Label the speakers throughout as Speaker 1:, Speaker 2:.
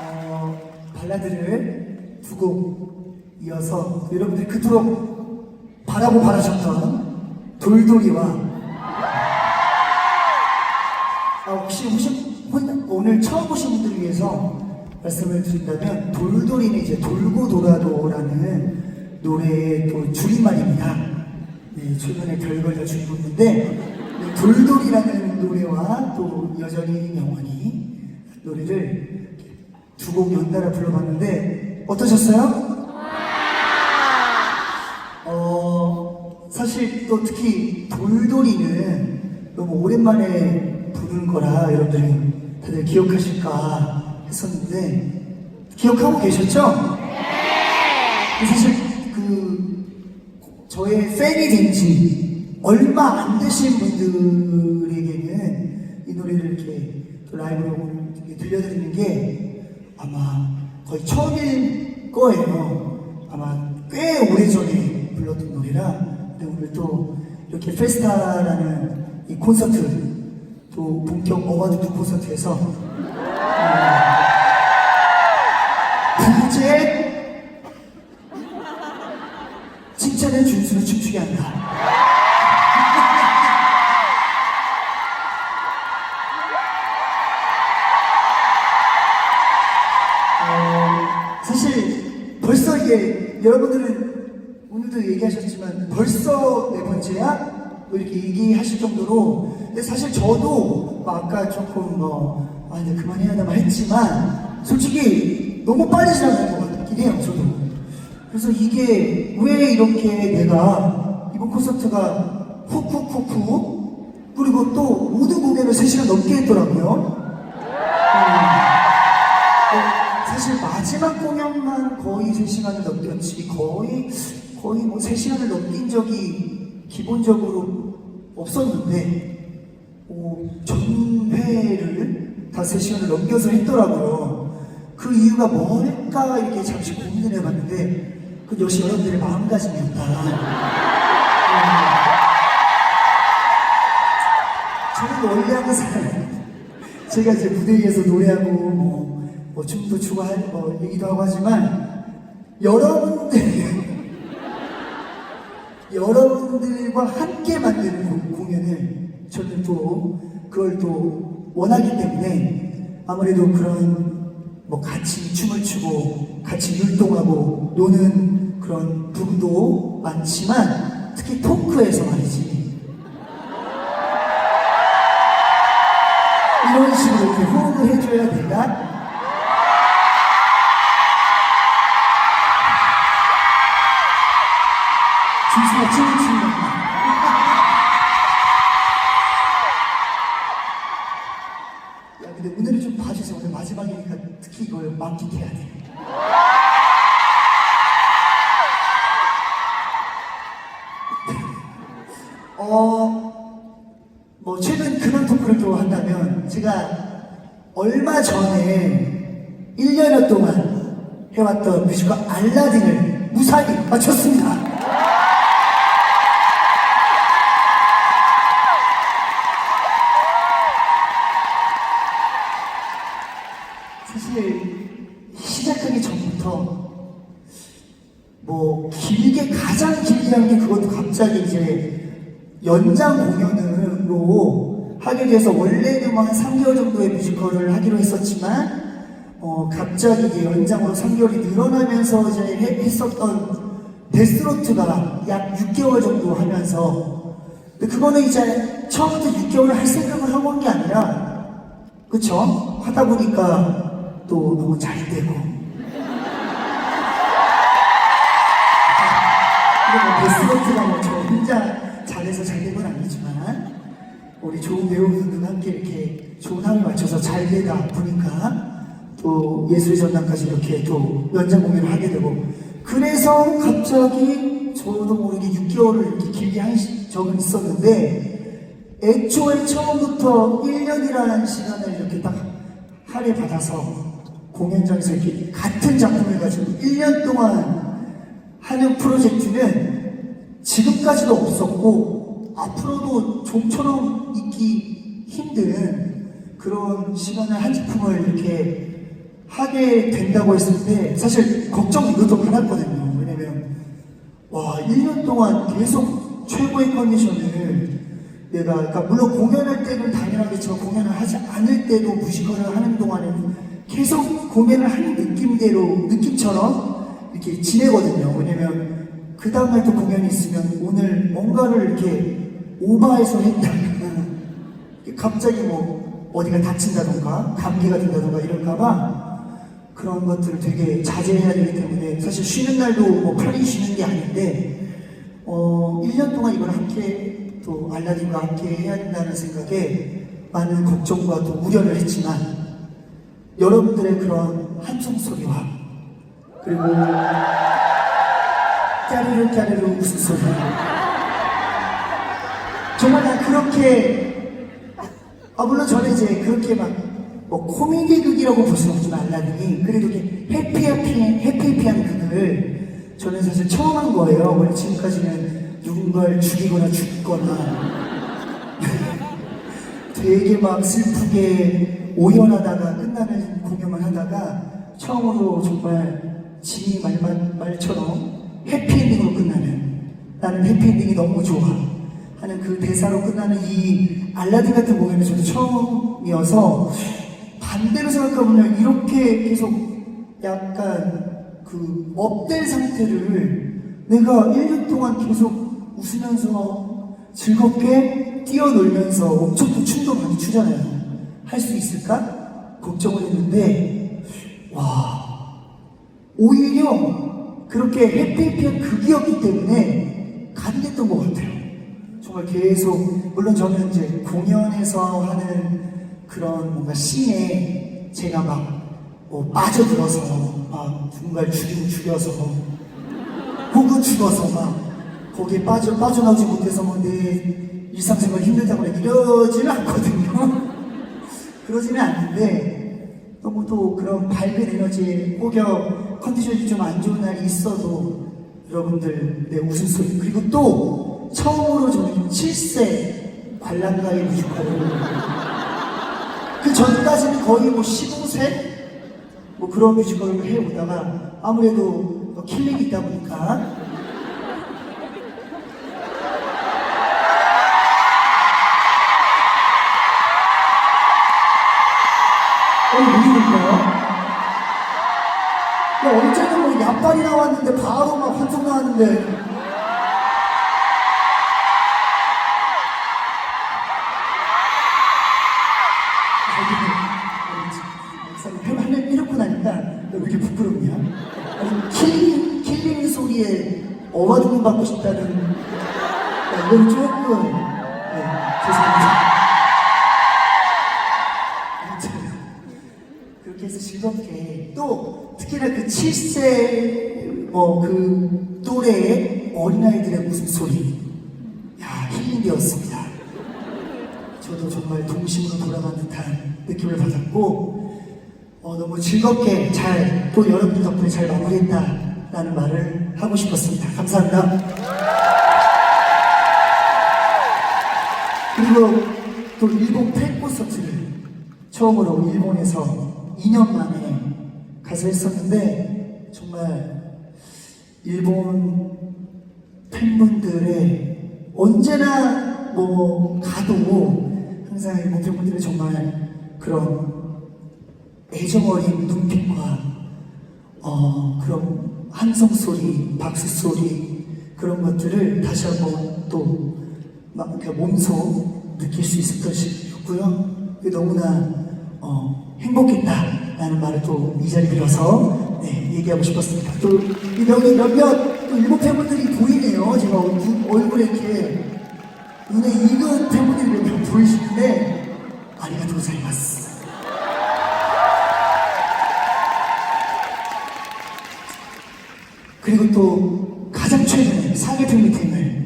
Speaker 1: 어, 발라드를 두 곡 이어서 여러분들이 그토록 바라고 바라셨던 돌돌이와 아, 혹시 오신, 혼- 오늘 처음 보신 분들을 위해서 말씀을 드린다면 돌돌이는 이제 돌고 돌아도라는 노래의 또 줄임말입니다. 네, 최근에 별걸 다 줄이고 있는데 네, 돌돌이라는 노래와 또 여전히 영원히 노래를 두 곡 연달아 불러봤는데 어떠셨어요? 어, 사실 또 특히 돌돌이는 너무 오랜만에 부른 거라 여러분들이 다들 기억하실까 했었는데 기억하고 계셨죠? 네! 사실 그 저의 팬이 된지 얼마 안 되신 분들에게는 이 노래를 이렇게 또 라이브로 들려드리는 게 아마 거의 처음일 거예요. 아마 꽤 오래전에 불렀던 노래라 근데 오늘 또 이렇게 페스타라는 이 콘서트 또 본격 어워드 콘서트에서 어, 부재 칭찬의 준수를 춤추게 한다. 이렇게 얘기하실 정도로 근데 사실 저도 뭐 아까 조금 뭐 아, 이제 그만해야 되나 했지만 솔직히 너무 빨리 지나간 것 같긴 해요, 저도. 그래서 이게 왜 이렇게 내가 이번 콘서트가 훅훅훅훅 그리고 또 모든 공연을 3시간 넘게 했더라고요. 어, 사실 마지막 공연만 거의 3시간을 넘겼지 거의 거의 뭐 3시간을 넘긴 적이 기본적으로 없었는데 어, 전회를 다 3시간을 넘겨서 했더라고요. 그 이유가 뭘까 이렇게 잠시 고민을 해봤는데 그 역시 여러분들의 마음가짐이었다. 어, 저는 원래 항상 제가 이제 무대 위에서 노래하고 뭐, 뭐 춤도 추고 할, 뭐 얘기도 하고 하지만 여러분들 여러분들과 함께 만드는 공- 공연을 저는 또 그걸 또 원하기 때문에 아무래도 그런 뭐 같이 춤을 추고 같이 율동하고 노는 그런 부분도 많지만 특히 토크에서 말이지. 이런 식으로 제가 얼마 전에 1년여 동안 해왔던 뮤지컬 알라딘을 무사히 마쳤습니다. 사실 시작하기 전부터 뭐 길게 가장 길게 한 게 그것도 갑자기 이제 연장 돼서 원래는 뭐한 3개월 정도의 뮤지컬을 하기로 했었지만 어 갑자기 이제 연장으로 3개월이 늘어나면서 이제 해- 했었던 데스로트가 약 6개월 정도 하면서 근데 그거는 이제 처음부터 6개월을 할 생각을 하고 한 게 아니라 그쵸? 하다 보니까 또 너무 잘 되고 뭐 베스트로트가 뭐저 혼자 잘해서 잘 된 건 아니지만 우리 좋은 배우분들과 함께 이렇게 좋은 합을 맞춰서 잘 되다 보니까 또 예술의 전당까지 이렇게 또 연장 공연을 하게 되고 그래서 갑자기 저도 모르게 6개월을 이렇게 길게 한 시- 적은 있었는데 애초에 처음부터 1년이라는 시간을 이렇게 딱 할애받아서 공연장에서 이렇게 같은 작품을 가지고 1년 동안 하는 프로젝트는 지금까지도 없었고 앞으로도 좀처럼 있기 힘든 그런 시간을 한 작품을 이렇게 하게 된다고 했을 때 사실 걱정 이것도 많았거든요. 왜냐면 와 1년 동안 계속 최고의 컨디션을 내가 그러니까 물론 공연할 때는 당연하게 저 공연을 하지 않을 때도 뮤지컬을 하는 동안에는 계속 공연을 하는 느낌대로 느낌처럼 이렇게 지내거든요. 왜냐면 그 다음날 또 공연이 있으면 오늘 뭔가를 이렇게 오버해서 했다면 갑자기 뭐 어디가 다친다던가 감기가 든다던가 이럴까봐 그런 것들을 되게 자제해야 되기 때문에 사실 쉬는 날도 뭐 편히 쉬는 게 아닌데 어 1년 동안 이걸 함께 또 알라딘과 함께 해야 된다는 생각에 많은 걱정과 또 우려를 했지만 여러분들의 그런 함성 소리와 그리고 까르르 까르르 웃음 소리. 정말 난 그렇게 아 물론 저는 이제 그렇게 막 뭐 코미디 극이라고 볼 수는 없지만 알라딘이 그래도 이렇게 해피해피한 해피해피한 극을 저는 사실 처음 한 거예요. 원래 지금까지는 누군가를 죽이거나 죽거나. 되게 막 슬프게 오연하다가 끝나는 공연을 하다가 처음으로 정말 말, 말, 말처럼 해피엔딩으로 끝나는. 나는 해피엔딩이 너무 좋아 하는 그 대사로 끝나는 이 알라딘 같은 공연은 저도 처음이어서 반대로 생각해보면 이렇게 계속 약간 그 업된 상태를 내가 1년 동안 계속 웃으면서 즐겁게 뛰어놀면서 엄청 또 춤도 많이 추잖아요. 할 수 있을까? 걱정을 했는데, 와, 오히려 그렇게 해피해피한 극이었기 때문에 가능했던 것 같아요. 정말 계속, 물론 저는 이제 공연에서 하는 그런 뭔가 씬에 제가 막 뭐 빠져들어서 막 누군가를 죽이고 죽여서 혹은 죽어서 막 거기에 빠져, 빠져나오지 못해서 뭐내 일상생활 힘들다거나 이러지는 않거든요. 그러지는 않는데 너무 또 그런 밝은 에너지 혹여 컨디션이 좀 안 좋은 날이 있어도 여러분들 내 웃음소리 그리고 또 처음으로 저는 7세 관람가의 뮤지컬을 그 전까지는 거의 뭐 15세? 뭐 그런 뮤지컬을 해오다가 아무래도 뭐 킬링이 있다 보니까. 어, 누구일까요? 야, 어제는 뭐 약발이 나왔는데 바로 막 환청 나왔는데 야, 이건 조금 네, 죄송합니다 그렇게 해서 즐겁게 또 특히나 그 7세 뭐그 또래의 어린아이들의 웃음소리 야 힐링되었습니다 저도 정말 동심으로 돌아간 듯한 느낌을 받았고 어, 너무 즐겁게 잘 또 여러분들 덕분에 잘 마무리했다라는 말을 하고 싶었습니다. 감사합니다. 그리고 또 일본 팬 콘서트를 처음으로 일본에서 2년 만에 가서 했었는데 정말 일본 팬분들의 언제나 뭐 가도 항상 일본 팬분들의 정말 그런 애정 어린 눈빛과 어, 그런 함성 소리, 박수 소리 그런 것들을 다시 한번 또막 이렇게 몸소 느낄 수 있었던 시였고요. 너무나 어, 행복했다라는 말을 또 이 자리 빌어서 네, 얘기하고 싶었습니다. 또이 여기 몇몇 또 일본 팬분들이 보이네요. 제가 얼- 얼굴에 이렇게 눈에 익은 팬분들이 몇명 보이시는데 아리가토 고자이마스. 그리고 또 가장 최근에 상해팬 미팅을 네,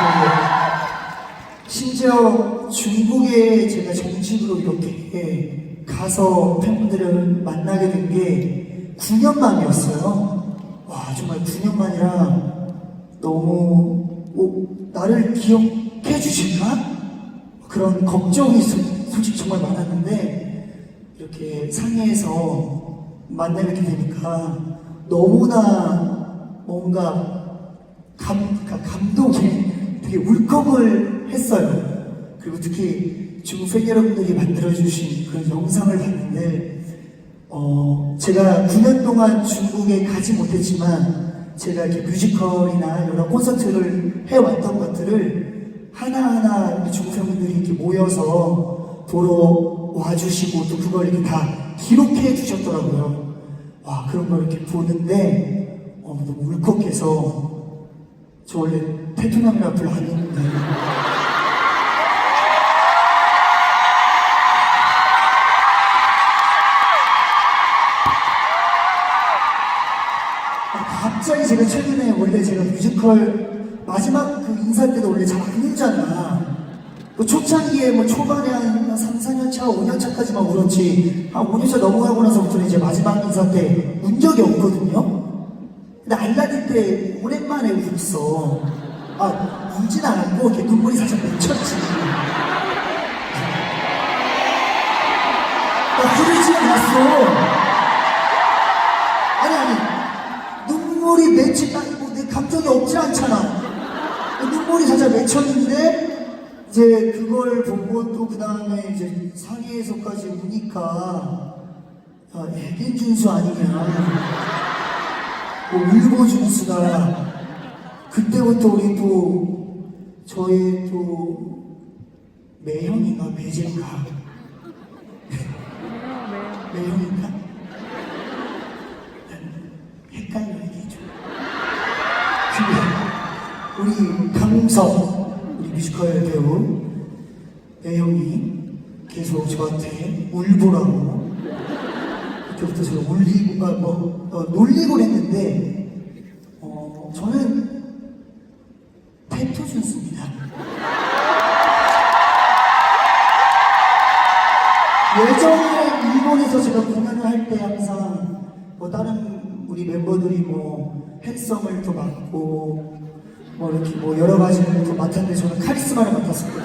Speaker 1: 이렇게 심지어 중국에 제가 정식으로 이렇게 가서 팬분들을 만나게 된 게 9년 만이었어요. 와 정말 9년 만이라 너무 어, 나를 기억해 주실까? 그런 걱정이 소- 솔직히 정말 많았는데 이렇게 상해에서 만나게 되니까 너무나 뭔가 감, 그러니까 감동에 되게 울컥을 했어요. 그리고 특히 팬 여러분들이 만들어주신 그런 영상을 봤는데, 어, 제가 9년 동안 중국에 가지 못했지만, 제가 이렇게 뮤지컬이나 여러 콘서트를 해왔던 것들을 하나하나 이 중국 팬분들이 이렇게 모여서 보러 와주시고 또 그걸 이렇게 다 기록해 주셨더라고요. 와, 그런 걸 이렇게 보는데, 어, 너무 울컥해서 저 원래 테토남이라 별로 안 했는데 제가 최근에 원래 제가 뮤지컬 마지막 그 인사 때도 원래 잘 안 울잖아 뭐 초창기에 뭐 초반에 한 3, 4년 차, 5년 차까지 만 울었지 한 5년 차 넘어가고 나서부터는 이제 마지막 인사 때 운 적이 없거든요 근데 알라딘 때 오랜만에 울었어. 아, 울진 않았고, 이렇게 눈물이 살짝 맺혔지. 나 흐르지 않았어. 아니, 아니. 눈물이 맺힌, 아니, 뭐, 내 감정이 없지 않잖아. 눈물이 살짝 맺혔는데, 이제 그걸 보고 또 그 다음에 이제 상해에서까지 우니까, 아, 애긴 준수 아니냐. 뭐 울보 준수가 그때부터 우리 또 저희 또 매형인가? 매제인가 매형인가 헷갈려 이게 좀 근데 우리 강석 우리 뮤지컬 배우 매형이 계속 저한테 울보라고 그때부터 제가 울리고, 아, 뭐, 어, 놀리고 했는데, 어, 저는 준수입니다. 예전에 일본에서 제가 공연을 할 때 항상 뭐 다른 우리 멤버들이 뭐 핸섬을 또 맡고 뭐 이렇게 뭐 여러 가지를 또 맡았는데 저는 카리스마를 맡았었거든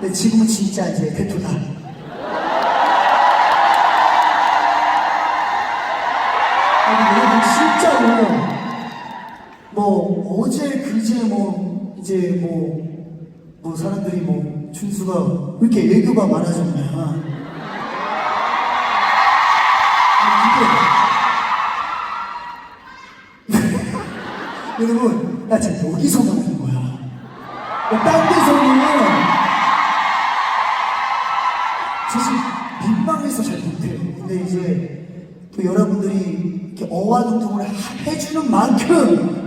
Speaker 1: 근데 지금은 진짜 이제 대토다. 진짜로 뭐 어제 그제 뭐 이제 뭐뭐 사람들이 뭐 준수가 왜 이렇게 애교가 많아졌냐 여러분 나 지금 여기서만 하는 거야 딴 데서는 민망해서 잘 못해요. 근데 이제 또 여러분들이 이렇게 어와둥둥을 하- 해주는 만큼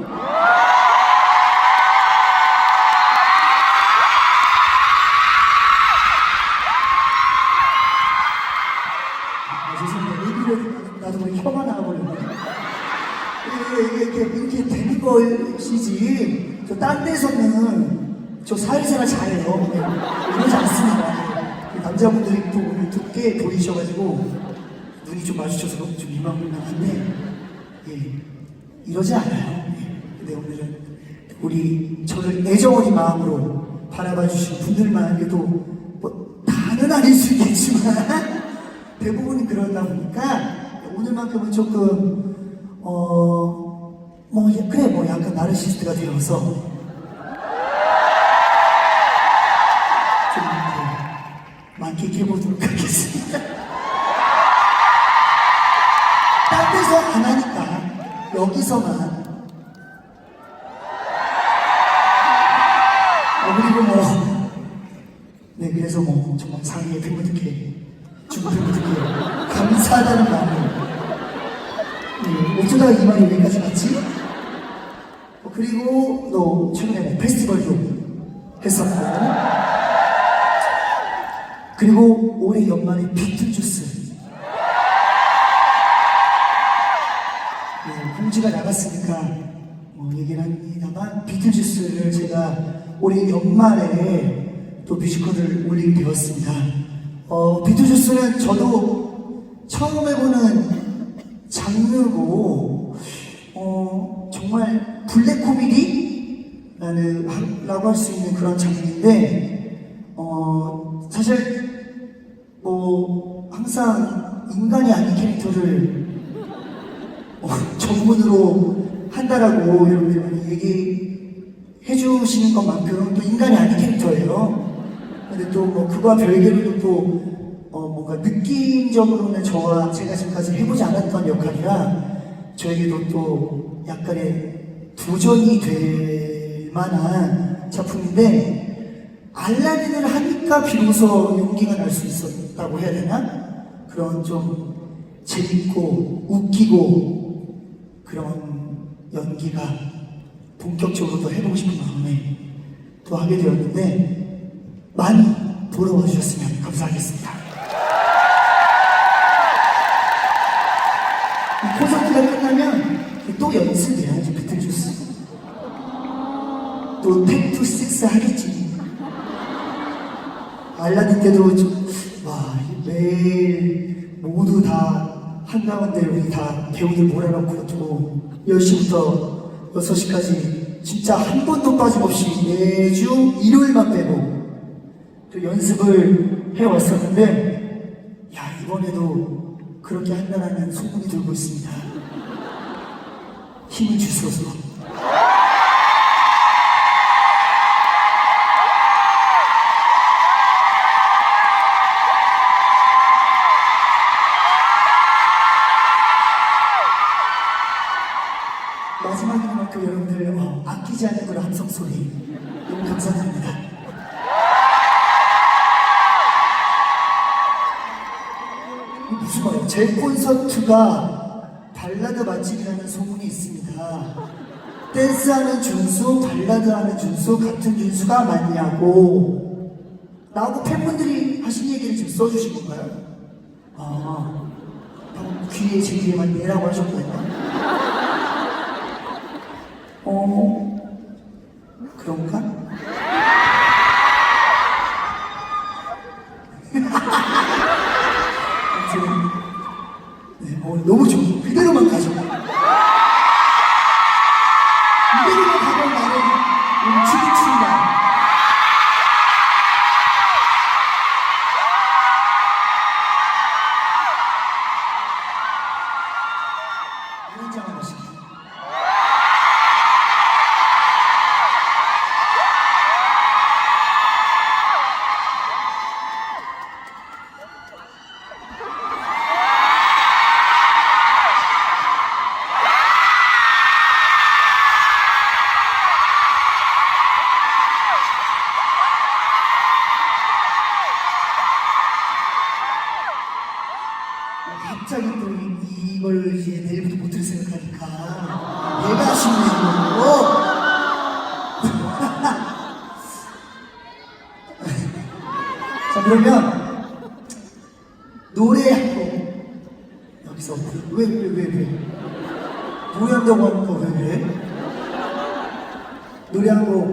Speaker 1: 그래도 뭐 다는 아닐 수 있겠지만 대부분이 그러다 보니까 오늘만큼은 조금 어 뭐 그래 뭐 약간 나르시스트가 되어서 좀 이렇게 만끽해 보도록 하겠습니다. 딴 데서 안 하니까 여기서만 1박 2박 여기까지 갔지? 그리고 또 최근에 페스티벌도 했었고. 그리고 올해 연말에 비틀주스. 네, 공지가 나갔으니까 뭐 얘기를 합니다만 비틀주스를 제가 올해 연말에 또 뮤지컬을 올리게 되었습니다. 어, 비틀주스는 저도 처음 해보는 장르고 어, 정말 블랙 코미디라는 라고 할 수 있는 그런 장르인데 어, 사실 뭐 항상 인간이 아닌 캐릭터를 어, 전문으로 한다라고 여러분들 많이 얘기해 주시는 것만큼 또 인간이 아닌 캐릭터예요. 근데 또 뭐 그거와 별개로도 또 어, 뭔가 느낌적으로는 저와 제가 지금까지 해보지 않았던 역할이라 저에게도 또 약간의 도전이 될 만한 작품인데 알라딘을 하니까 비로소 용기가 날 수 있었다고 해야 되나? 그런 좀 재밌고 웃기고 그런 연기가 본격적으로 또 해보고 싶은 마음에 또 하게 되었는데 많이 보러 와주셨으면 감사하겠습니다. 이 콘서트가 끝나면 또 연습해야지 비틀주스. 또 텍투 식스 하겠지. 알라딘 때도 좀, 와, 매일 모두 다 한가운데 우리 다 배우들 몰아넣고 또 10시부터 6시까지 진짜 한 번도 빠짐없이 매주 일요일만 빼고 또 연습을 해왔었는데 야, 이번에도 그렇게 한다는 소문이 돌고 있습니다. 힘을 주소서. 무슨 말이에요? 제 콘서트가 발라드 맛집이라는 소문이 있습니다. 댄스하는 준수, 발라드하는 준수, 같은 준수가 맞냐고 나하고 팬분들이 하신 얘기를 지금 써주신 건가요? 아, 방금 귀에 제 귀에만 내라고 하셨거든요. 어, 그러면 노래 한 곡. 여기서 왜왜왜 왜, 노래 한다고 하는 거왜 왜? 노래 한 곡